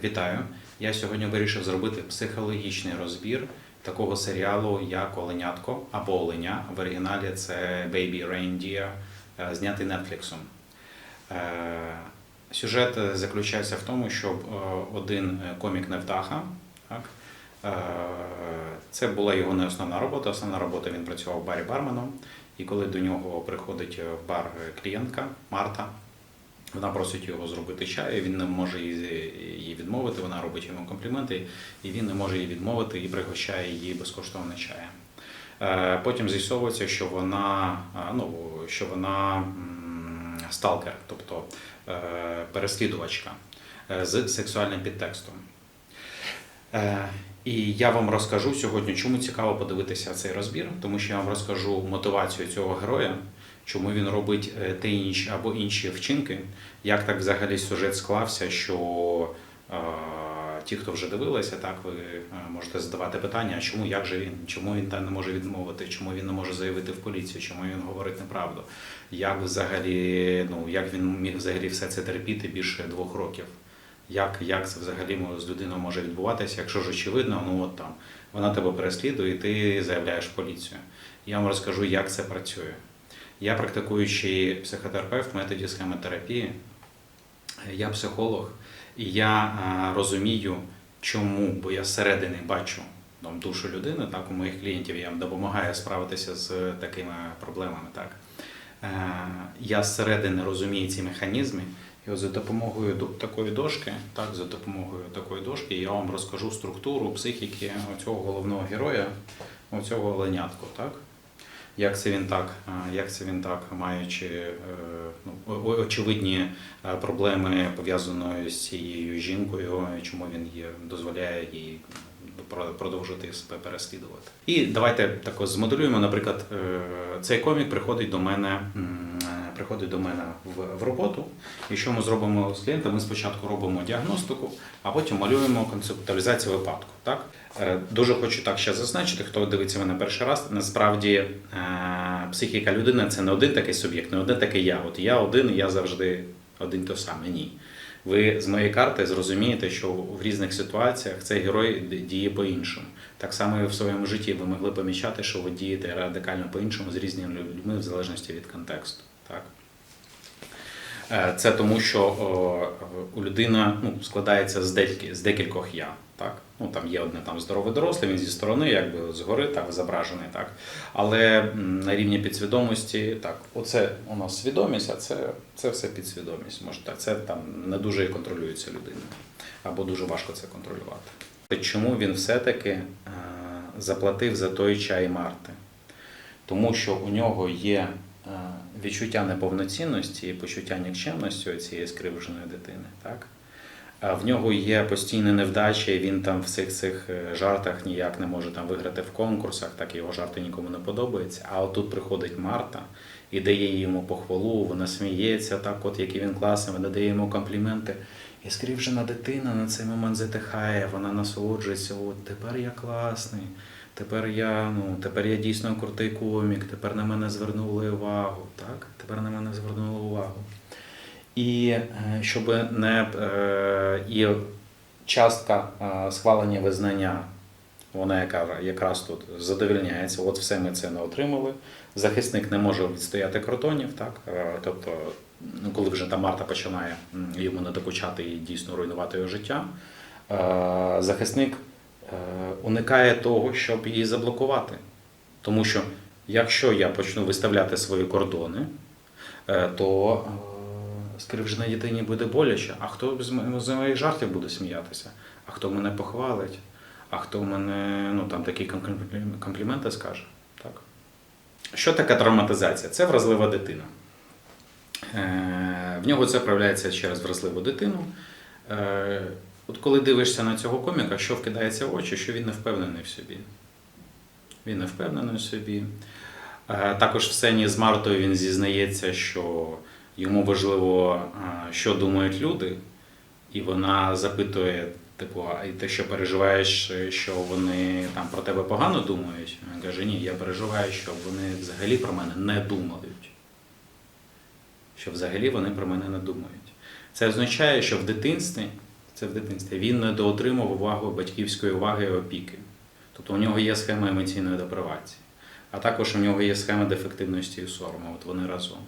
Вітаю! Я сьогодні вирішив зробити психологічний розбір такого серіалу, як Оленятко або Оленя. В оригіналі це Baby Reindeer, е, знятий Netflix. Е, Сюжет заключається в тому, що е, один комік Невдаха, так, це була його не основна робота. Основна робота він працював в барі барменом. І коли до нього приходить в бар клієнтка Марта, вона просить його зробити чай, він не може її відмовити, вона робить йому компліменти, і він не може їй відмовити і пригощає її безкоштовним чаєм. Е, Потім з'ясовується, що вона, е, ну, що вона сталкер, тобто е, переслідувачка з сексуальним підтекстом. І я вам розкажу сьогодні, чому цікаво подивитися цей розбір, тому що я вам розкажу мотивацію цього героя, чому він робить е, те інші або інші вчинки, як так взагалі сюжет склався, що ті, хто вже дивилися, так ви е, можете задавати питання, а чому, як же він, чому він там не може відмовити, чому він не може заявити в поліцію, чому він говорить неправду, як взагалі, ну як він міг взагалі все це терпіти більше двох років. Як, як це взагалі з людиною може відбуватися, якщо ж очевидно, ну от там вона тебе переслідує, і ти заявляєш в поліцію. Я вам розкажу, як це працює. Я практикуючий психотерапевт в методі схемотерапії, я психолог, і я е, розумію, чому, бо я зсередини бачу там, душу людини, так, у моїх клієнтів я їм допомагаю справитися з такими проблемами. Так. Е, Я зсередини розумію ці механізми, і от за допомогою такої дошки, так, за допомогою такої дошки я вам розкажу структуру психіки цього головного героя, оцього оленятку. Так? Як це він так, е, як це він так, маючи е, ну, очевидні е, проблеми пов'язаної з цією жінкою, чому він її дозволяє їй про- продовжити себе переслідувати. І давайте також змоделюємо. Наприклад, цей комік приходить до мене, приходить до мене в, в роботу. І що ми зробимо з клієнтом? Ми спочатку робимо діагностику, а потім малюємо концептуалізацію випадку. Так? Е, Дуже хочу так ще зазначити, хто дивиться мене перший раз. Насправді е, психіка людини це не один такий суб'єкт, не один такий я. От я один, і я завжди один той самий. Ні. Ви з моєї карти зрозумієте, що в різних ситуаціях цей герой діє по-іншому. Так само і в своєму житті ви могли помічати, що ви дієте радикально по-іншому з різними людьми в залежності від контексту. Так? Е, Це тому, що у людина ну, складається з декількох, з декількох я. Так? Ну, там є одне там здоровий дорослий, він зі сторони, якби згори так зображений. Так? Але на рівні підсвідомості, так, оце у нас свідомість, а це, це все підсвідомість. Може, так, це там не дуже контролюється людиною, або дуже важко це контролювати. Чому він все-таки е, заплатив за той чай Марти? Тому що у нього є відчуття неповноцінності і почуття нікчемності цієї скривдженої дитини. Так? В нього є постійні невдачі, він там в цих цих е, жартах ніяк не може там виграти в конкурсах, так його жарти нікому не подобаються. А от тут приходить Марта і дає йому похвалу, вона сміється, так, от який він класний, вона дає йому компліменти. І скривджена дитина на цей момент затихає, вона насолоджується, от тепер я класний, тепер я, ну, тепер я дійсно крутий комік, тепер на мене звернули увагу. Так? Тепер на мене звернули увагу. І е, щоб не е, і частка е, схвалення визнання, вона якраз тут задовільняється. От все ми це не отримали. Захисник не може відстояти кротонів, так тобто, ну коли вже та Марта починає йому не докучати і дійсно руйнувати його життя, захисник уникає того, щоб її заблокувати. Тому що якщо я почну виставляти свої кордони, е, то е, скривдженій дитині буде боляче. А хто з моїх жартів буде сміятися? А хто мене похвалить? А хто мене ну, там такі компліменти скаже? Так? Що таке травматизація? Це вразлива дитина. Е, В нього це проявляється через вразливу дитину. От коли дивишся на цього коміка, що вкидається в очі, що він не впевнений в собі. Він не впевнений в собі. Е, Також в сцені з Мартою він зізнається, що йому важливо, е, що думають люди, і вона запитує, типу, а ти що переживаєш, е, що вони там про тебе погано думають? Він каже, ні, я переживаю, що вони взагалі про мене не думають. Що взагалі вони про мене не думають. Це означає, що в дитинстві Це в дитинстві. Він недоотримав увагу батьківської уваги і опіки. Тобто у нього є схема емоційної депривації, а також у нього є схема дефективності і сорому. От вони разом.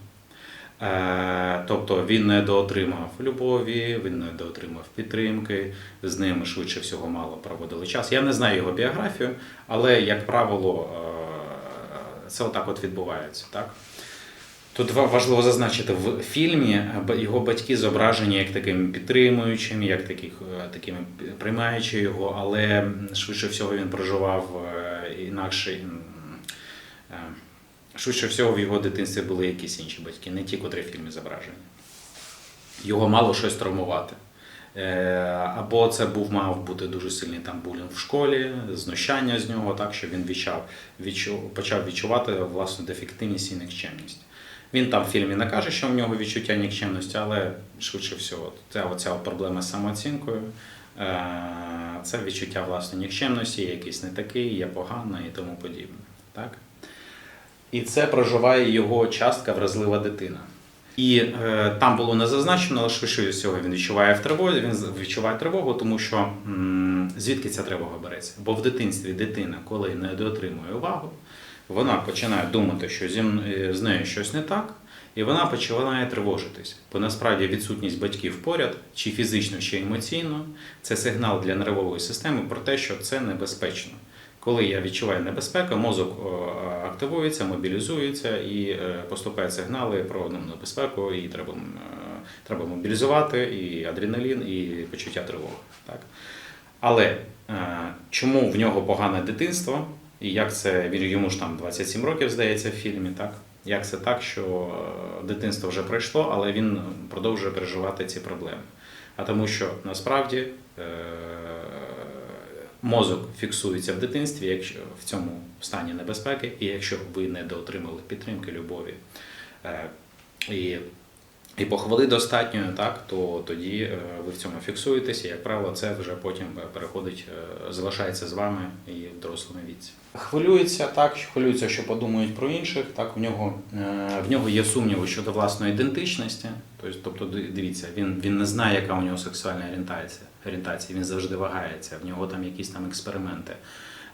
Е, Тобто він недоотримав любові, він недоотримав підтримки, з ним швидше всього мало проводили час. Я не знаю його біографію, але, як правило, е, це отак от відбувається. Так? Тут важливо зазначити, в фільмі е, його батьки зображені як такими підтримуючими, як таких, е, такими приймаючи його, але швидше всього він проживав е, інакший. м, е, Швидше всього в його дитинстві були якісь інші батьки, не ті, котрі в фільмі зображені. Його мало щось травмувати. Або це був мав бути дуже сильний там булінг в школі, знущання з нього, так що він відчав, відчу, почав відчувати власну дефективність і нікчемність. Він там в фільмі не каже, що в нього відчуття нікчемності, але швидше всього, ця оця проблема з самооцінкою, е, це відчуття власної нікчемності, я якийсь не такий, я погана і тому подібне. Так? І це проживає його частка вразлива дитина. І е, там було не зазначено, але швидше всього він відчуває в тривозі, він відчуває тривогу, тому що м, звідки ця тривога береться? Бо в дитинстві дитина, коли не дотримує увагу, вона починає думати, що е, з нею щось не так, і вона починає тривожитись. Бо насправді відсутність батьків поряд, чи фізично, чи емоційно, це сигнал для нервової системи про те, що це небезпечно. Коли я відчуваю небезпеку, мозок активується, мобілізується і е, поступають сигнали про небезпеку, і треба, е, треба мобілізувати і адреналін, і почуття тривоги. Так? Але чому в нього погане дитинство, і як це йому ж там 27 років здається в фільмі, так? Як це так, що е, дитинство вже пройшло, але він продовжує переживати ці проблеми? А тому, що насправді е, мозок фіксується в дитинстві, якщо в цьому стані небезпеки, і якщо ви не доотримали підтримки, любові е, і, і похвали достатньо, так, то тоді е, ви в цьому фіксуєтеся, як правило, це вже потім переходить, е, залишається з вами і в дорослому віці. Хвилюється так, хвилюється, що подумають про інших. Так, в нього, е, в нього є сумніви щодо власної ідентичності. Тобто, тобто дивіться, він, він не знає, яка у нього сексуальна орієнтація. орієнтація. Він завжди вагається, в нього там якісь там експерименти.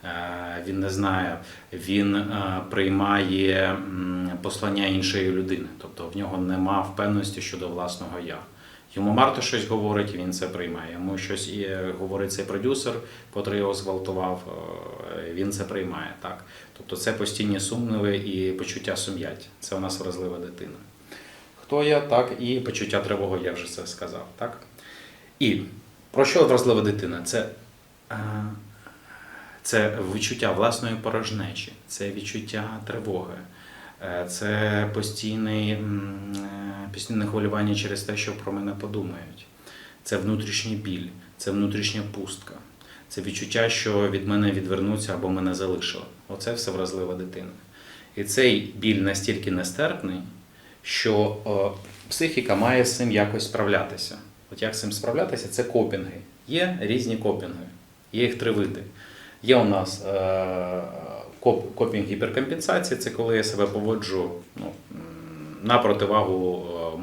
Е, Він не знає, він е, приймає послання іншої людини, тобто в нього нема впевненості щодо власного я. Йому Марта щось говорить, він це приймає. Йому щось є, говорить цей продюсер, котрий його зґвалтував, е, він це приймає. Так? Тобто це постійні сумніви і почуття сум'яття. Це у нас вразлива дитина. Хто я, так, і почуття тривоги, я вже це сказав. Так? І про що вразлива дитина? Це, це відчуття власної порожнечі, це відчуття тривоги. Е, Це постійне, постійне хвилювання через те, що про мене подумають. Це внутрішній біль, це внутрішня пустка. Це відчуття, що від мене відвернуться або мене залишили. Оце все вразлива дитина. І цей біль настільки нестерпний, що е, психіка має з цим якось справлятися. От як з цим справлятися, це копінги. Є різні копінги, є їх три види. Є у нас е, коп- копінг гіперкомпенсації, це коли я себе поводжу ну, на противагу е,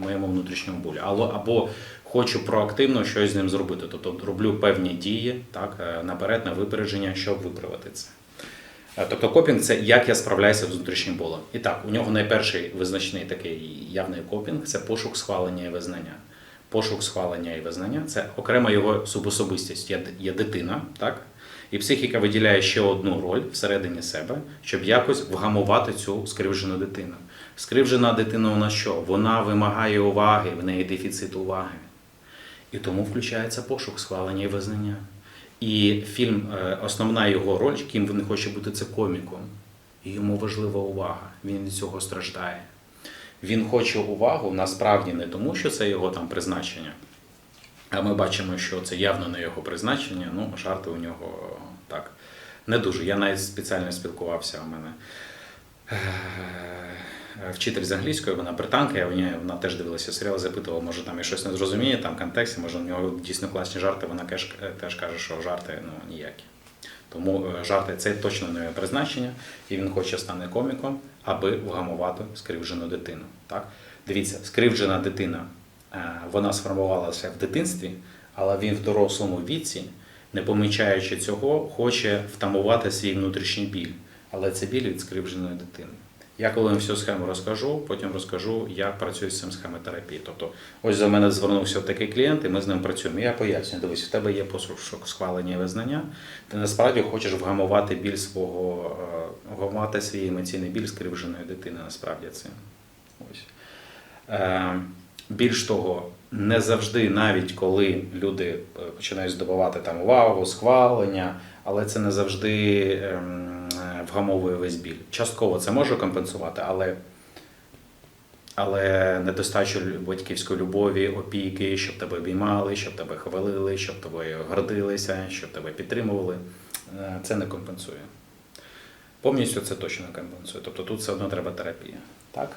моєму, внутрішньому болю. Або, хочу проактивно щось з ним зробити. Тобто роблю певні дії так, е, наперед, на випередження, щоб виправити це. Тобто копінг це як я справляюся з внутрішнім болем. І так, у нього найперший визначний такий явний копінг це пошук схвалення і визнання. Пошук схвалення і визнання це окрема його субособистість. Є, є дитина, так? І психіка виділяє ще одну роль всередині себе, щоб якось вгамувати цю скривджену дитину. Скривджена дитина нас що? Вона вимагає уваги, в неї дефіцит уваги. І тому включається пошук схвалення і визнання. І фільм, е, основна його роль, ким він хоче бути, це коміком. І йому важлива увага. Він від цього страждає. Він хоче увагу насправді не тому, що це його там призначення. А ми бачимо, що це явно не його призначення. Ну, жарти у нього так не дуже. Я навіть спеціально спілкувався у мене. е, Вчитель з англійської, вона британка, я неї- вона теж дивилася серіал, запитувала, може там я щось не зрозуміє, там контексті, може у нього дійсно класні жарти, вона теж, теж каже, що жарти ну, ніякі. Тому е, жарти це точно не призначення, і він хоче стати коміком, аби вгамувати скривджену дитину. Так? Дивіться, скривджена дитина, е, вона сформувалася в дитинстві, Але він в дорослому віці, не помічаючи цього, хоче втамувати свій внутрішній біль. Але це біль від скривдженої дитини. Я коли вам всю схему розкажу, потім розкажу, як працюю з цим схемотерапією. Тобто, ось за мене звернувся такий клієнт, і ми з ним працюємо. Я пояснюю, дивись, в тебе є пошук схвалення і визнання. Ти насправді хочеш вгамувати біль свого, е, вгамувати свій емоційний біль скривдженої дитини, насправді цим. Ось. Більш того, не завжди, навіть коли люди е, починають здобувати там увагу, схвалення, але це не завжди ем, е, вгамовує весь біль. Частково це може компенсувати, але, але недостачу батьківської любові, опіки, щоб тебе обіймали, щоб тебе хвалили, щоб тобою гордилися, щоб тебе підтримували, е, це не компенсує. Повністю це точно не компенсує. Тобто тут все одно треба терапія. Так?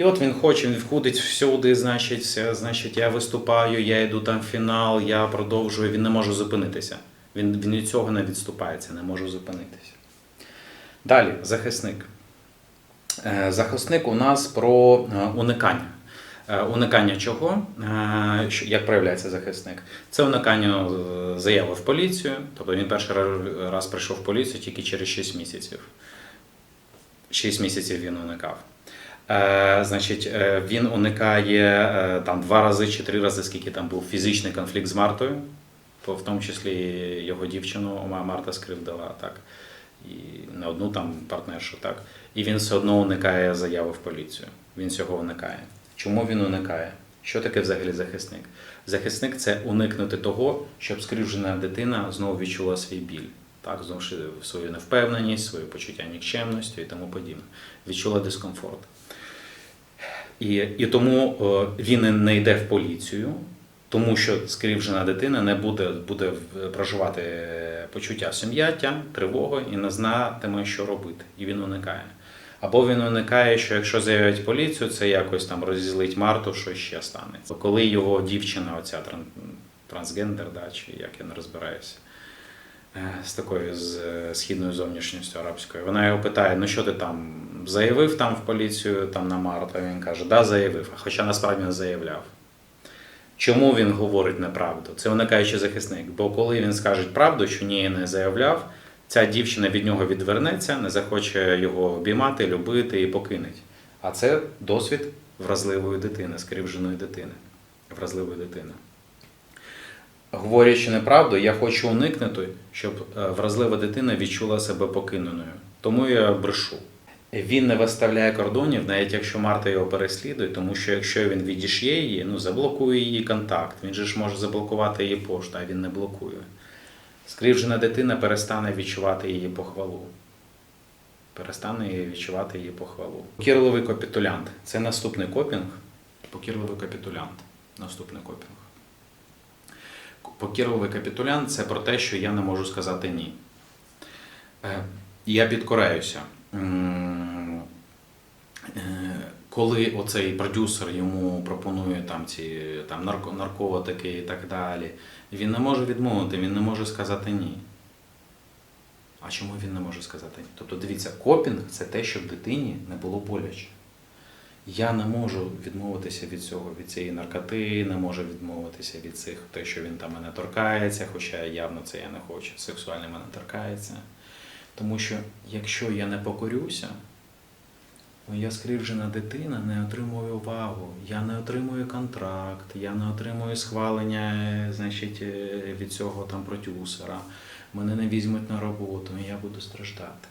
І от він хоче, він входить всюди, значить, значить, я виступаю, я йду там в фінал, я продовжую, він не може зупинитися. Він, він від цього не відступається, не може зупинитися. Далі, захисник. Е, Захисник у нас про е, уникання. Е, Уникання чого? Як проявляється захисник? Це уникання заяви в поліцію. Тобто він перший раз прийшов в поліцію тільки через 6 місяців. 6 місяців він уникав. Е, значить, е, він уникає е, там два рази чи три рази, скільки там був фізичний конфлікт з Мартою, в тому числі його дівчину Ма- Марта скривдила, так. І не одну там партнершу, так. І він все одно уникає заяви в поліцію. Він цього уникає. Чому він уникає? Що таке взагалі захисник? Захисник це уникнути того, щоб скривджена дитина знову відчула свій біль. Так, знову свою невпевненість, своє почуття нікчемності і тому подібне. Відчула дискомфорт. І, і тому е, він не йде в поліцію, тому що скривджена дитина не буде, буде проживати е, почуття сум'яття, тривоги і не знатиме, що робити. І він уникає. Або він уникає, що якщо заявить поліцію, це якось там розізлить Марту, що ще станеться. Коли його дівчина, оця тран- трансгендер, да, чи як я не розбираюся, е, з такою з східною зовнішністю арабською. Вона його питає: ну що ти там заявив там в поліцію там на Марту? А Він каже, да, заявив, хоча насправді не заявляв. Чому він говорить неправду? Це уникаючий захисник. Бо коли він скаже правду, що ні, не заявляв, ця дівчина від нього відвернеться, не захоче його обіймати, любити і покинеть. А це досвід вразливої дитини, скривдженої дитини. Вразливої дитини. Говорячи неправду, я хочу уникнути, щоб е, вразлива дитина відчула себе покиненою. Тому я брешу. Він не виставляє кордонів, навіть якщо Марта його переслідує, тому що якщо він відішє її, ну заблокує її контакт. Він же ж може заблокувати її пошту, а він не блокує. Скривджена дитина перестане відчувати її похвалу. Перестане відчувати її похвалу. Покірливий капітулянт це наступний копінг. Покірливий капітулянт. Наступний копінг. Покірливий капітулянт це про те, що я не можу сказати ні. Е, Я підкоряюся. Е, Коли оцей продюсер йому пропонує там ці там, нарко- наркотики і так далі, він не може відмовити, він не може сказати ні. А чому він не може сказати ні? Тобто, дивіться, копінг це те, щоб дитині не було боляче. Я не можу відмовитися від цього, від цієї наркоти, не можу відмовитися від цих, те, що він там мене торкається, хоча явно це я не хочу, сексуально мене торкається. Тому що якщо я не покорюся, моя скривджена дитина не отримує увагу, я не отримую контракт, я не отримую схвалення е, значить, е, від цього там продюсера, мене не візьмуть на роботу, і я буду страждати.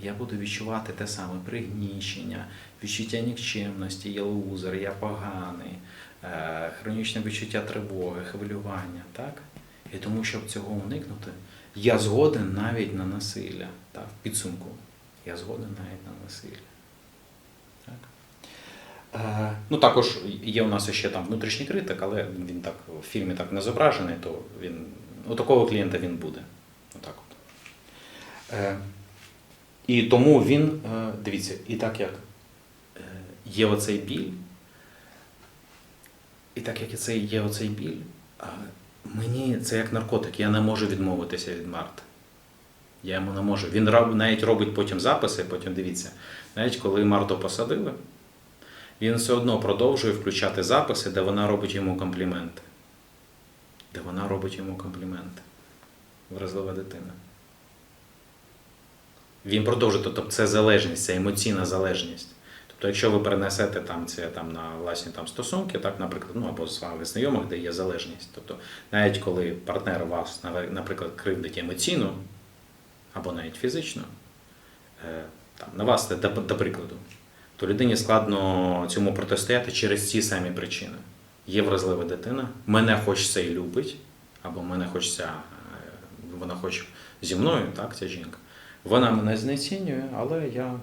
Я буду відчувати те саме пригнічення, відчуття нікчемності, я лузер, я поганий, е, хронічне відчуття тривоги, хвилювання. Так? І тому, щоб цього уникнути, я згоден навіть на насилля. Так? В підсумку. Я згоден навіть на насилля. Так? Е, ну, також є у нас ще там внутрішній критик, але він так в фільмі так не зображений, то він, у такого клієнта він буде. Отак от. Е, і тому він, е, дивіться, і так як є оцей біль, і так як це є оцей біль, мені це як наркотик, я не можу відмовитися від Марти. Я йому не можу. Він навіть робить потім записи, потім дивіться, навіть коли Марту посадили, він все одно продовжує включати записи, де вона робить йому компліменти. де вона робить йому компліменти. Вразлива дитина. Він продовжує, тобто це залежність, це емоційна залежність. Тобто, якщо ви перенесете там це там на власні там стосунки, так, наприклад, ну або з вами знайомих, де є залежність. Тобто, навіть коли партнер вас, наприклад, кривдить емоційно або навіть фізично, е, там, на вас, до, до прикладу, то людині складно цьому протистояти через ці самі причини. Є вразлива дитина, мене хочеться і любить, або мене хочеться, е, вона хоче зі мною, так, ця жінка. Вона мене знецінює, але я,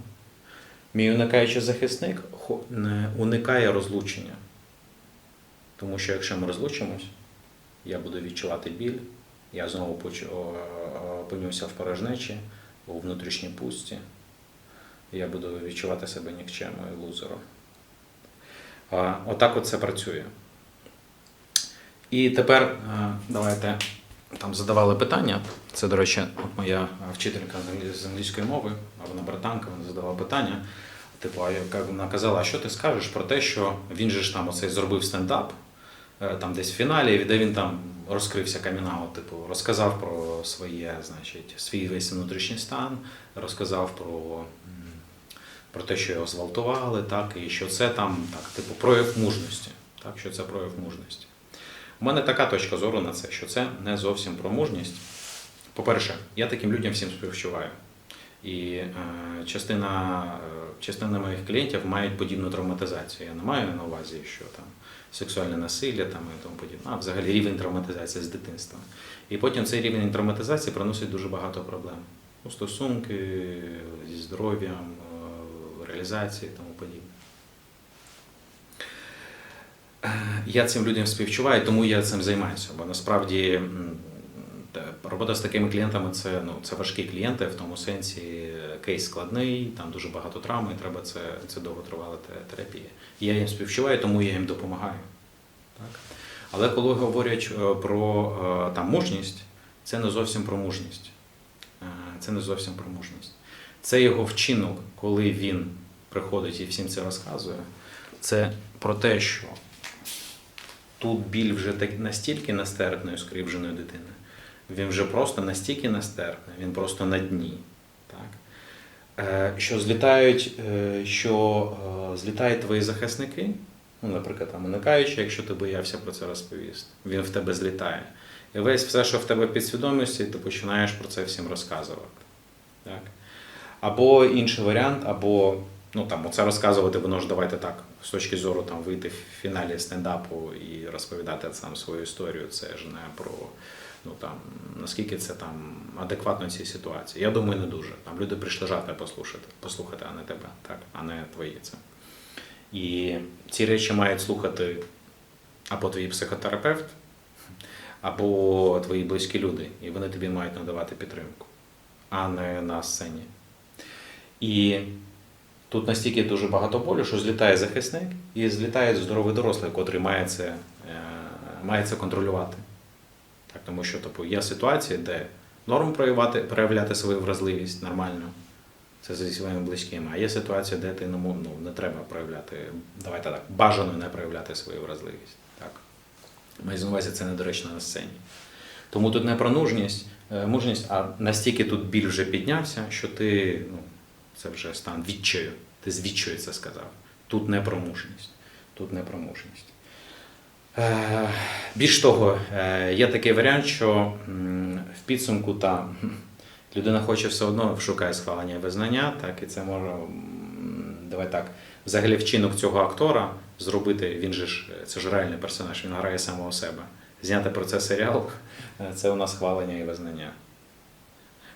мій уникаючий захисник, не уникає розлучення. Тому що якщо ми розлучимось, я буду відчувати біль, я знову опинюся в порожнечі, у внутрішній пустці. Я буду відчувати себе нікчемою лузером. Отак от це працює. І тепер е, давайте там задавали питання. Це, до речі, от моя вчителька з англійської мови, вона братанка, вона задавала питання. Типу, а яка вона казала, а що ти скажеш про те, що він же ж там оцей зробив стендап, е, там десь в фіналі, де він там розкрився камінаут, типу, розказав про своє, значить, свій весь внутрішній стан, розказав про, про те, що його зґвалтували, так, і що це там, так, типу, прояв мужності. Так, що це прояв мужності. У мене така точка зору на це, що це не зовсім про мужність. По-перше, я таким людям всім співчуваю. І е, частина, е, частина моїх клієнтів мають подібну травматизацію. Я не маю на увазі, що там сексуальне насилля там, і тому подібне, а взагалі рівень травматизації з дитинства. І потім цей рівень травматизації приносить дуже багато проблем. У стосунки зі здоров'ям, е, реалізації і тому подібне. Е, Я цим людям співчуваю, тому я цим займаюся. Бо насправді робота з такими клієнтами це, ну, це важкі клієнти, в тому сенсі е, кейс складний, там дуже багато травм, і треба це, це довготривала терапія. Я їм співчуваю, тому я їм допомагаю. Так? Але коли говорять е, про е, там, мужність, це не зовсім про мужність. Е, Це не зовсім про мужність. Це його вчинок, коли він приходить і всім це розказує. Це про те, що тут біль вже так настільки нестерпної, скривдженої дитини. Він вже просто настільки нестерпний, він просто на дні. Так? Е, Що злітають, е, що е, злітають твої захисники, ну, наприклад, там уникаючи, якщо ти боявся про це розповісти, він в тебе злітає. І весь все, що в тебе в підсвідомості, ти починаєш про це всім розказувати. Так? Або інший варіант, або ну там оце розказувати, воно ж давайте так, з точки зору там вийти в фіналі стендапу і розповідати сам свою історію. Це ж не про ну там наскільки це там адекватно цій ситуації. Я думаю, не дуже. Там люди прийшли жарти послухати, послухати, а не тебе, так, а не твої це. І ці речі мають слухати або твій психотерапевт, або твої близькі люди, і вони тобі мають надавати підтримку, а не на сцені. І тут настільки дуже багато болю, що злітає захисник і злітає здоровий дорослий, котрий має це, е, має це контролювати. Так, тому що типу, є ситуації, де норм проявляти, проявляти свою вразливість нормально, це зі своїми близькими, а є ситуації, де ти ну, не треба проявляти, давайте так, бажано не проявляти свою вразливість. Так. Маю на увазі це недоречно на сцені. Тому тут не про мужність, е, мужність, а настільки тут біль вже піднявся, що ти, ну, це вже стан відчаю. Ти з відчаю це сказав. Тут не про мужність. Тут не про. Е, Більш того, е, є такий варіант, що в підсумку та людина хоче все одно шукає схвалення і визнання, так і це може, давай так, взагалі вчинок цього актора зробити, він же ж це ж реальний персонаж, він грає самого себе. Зняти про це серіал е, це у нас схвалення і визнання.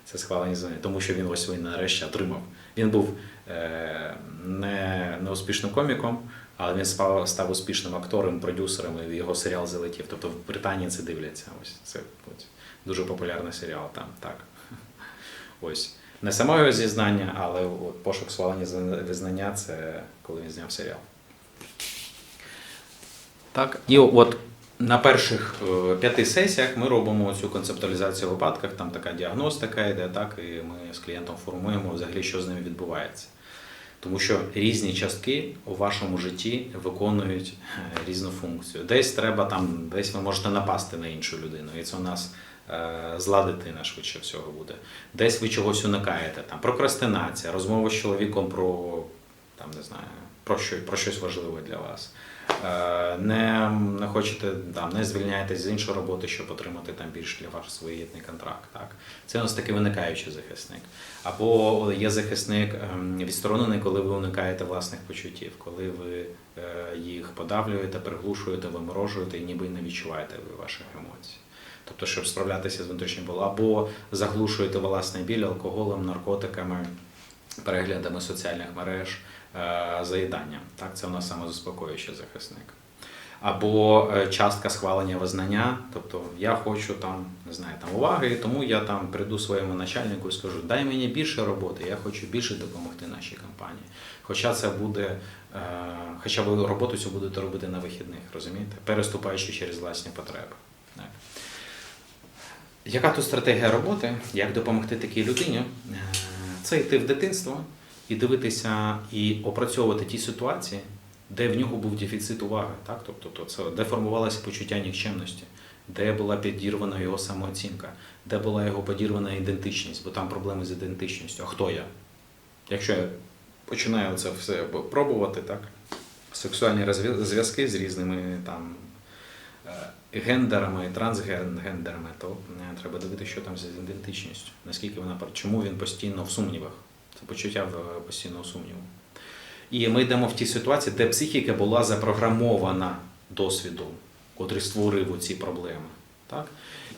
Це схвалення і визнання, тому що він ось він нарешті отримав. Він був е, не, не успішним коміком, але він став, став успішним актором, продюсером, і його серіал залетів. Тобто в Британії це дивляться. Ось це ось, дуже популярний серіал там. Так. Ось. Не саме його зізнання, але от пошук схвалення і визнання це коли він зняв серіал. Так, і от на перших е, п'яти сесіях ми робимо цю концептуалізацію в випадках, там така діагностика йде, так, і ми з клієнтом формуємо взагалі, що з ним відбувається. Тому що різні частки у вашому житті виконують е, різну функцію. Десь треба там, десь ви можете напасти на іншу людину, і це у нас е, зла дитина швидше всього буде. Десь ви чогось уникаєте, там прокрастинація, розмова з чоловіком про там не знаю, про що про щось важливе для вас. Е, Не, не хочете там, не звільняєтесь з іншої роботи, щоб отримати там більш для вас своєрідний контракт. Так? Це у нас такий виникаючий захисник. Або є захисник ем, відсторонений, коли ви уникаєте власних почуттів, коли ви е, їх подавлюєте, приглушуєте, виморожуєте і ніби не відчуваєте ви ваших емоцій. Тобто, щоб справлятися з внутрішнім болем, або заглушуєте власний біль алкоголем, наркотиками, переглядами соціальних мереж, е, заїданням. Так, це у нас самозаспокоюючий захисник. Або е, частка схвалення визнання, тобто я хочу там, не знаю, там уваги, тому я там прийду своєму начальнику і скажу, дай мені більше роботи, я хочу більше допомогти нашій компанії. Хоча це буде, е, хоча ви роботу цю будете робити на вихідних, розумієте? Переступаючи через власні потреби. Так. Яка тут стратегія роботи? Як допомогти такій людині? Це йти в дитинство і дивитися і опрацьовувати ті ситуації, де в нього був дефіцит уваги, так? тобто то це, де формувалося почуття нікчемності, де була підірвана його самооцінка, де була його підірвана ідентичність, бо там проблеми з ідентичністю. А хто я? Якщо я починаю це все пробувати, так? сексуальні зв'язки з різними там е, гендерами, трансгендерами, то е, треба дивитися, що там з ідентичністю, наскільки вона чому він постійно в сумнівах. Це почуття постійного сумніву. І ми йдемо в ті ситуації, де психіка була запрограмована досвідом, котрий створив ці проблеми. Так?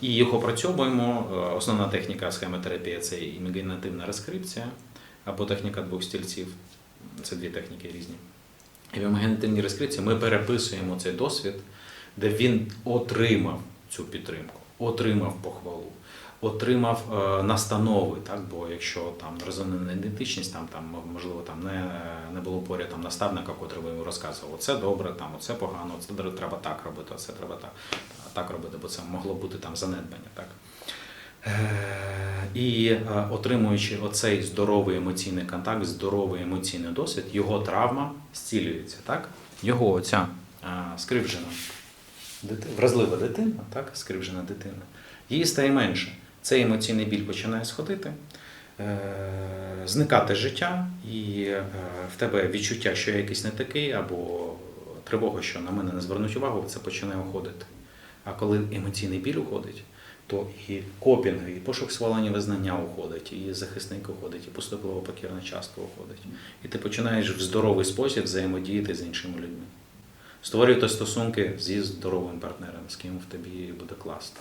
І їх опрацьовуємо. Е, Основна техніка схемотерапії це імагінативна розкрипція або техніка двох стільців. Це дві техніки різні. І в імагінативній розкрипції ми переписуємо цей досвід, де він отримав цю підтримку, отримав похвалу, отримав е, настанови, так? бо якщо там розвинена ідентичність, там, там можливо там не, не було поряд там, наставника, котрий би йому розказував, це добре, там, оце погано, це треба так робити, це треба так, так робити, бо це могло бути там занедбання. Так? Е, І е, отримуючи оцей здоровий емоційний контакт, здоровий емоційний досвід, його травма зцілюється. Так? Його оця скривджена вразлива дитина, так? скривджена дитина, її стає менше. Цей емоційний біль починає сходити, е, зникати життя, і е, в тебе відчуття, що я якийсь не такий, або тривога, що на мене не звернуть увагу, це починає уходити. А коли емоційний біль уходить, то і копінг, і пошук схвалення визнання уходить, і захисник уходить, і поступово покірна частка уходить. І ти починаєш в здоровий спосіб взаємодіяти з іншими людьми. Створюйте стосунки зі здоровим партнером, з ким в тобі буде класно.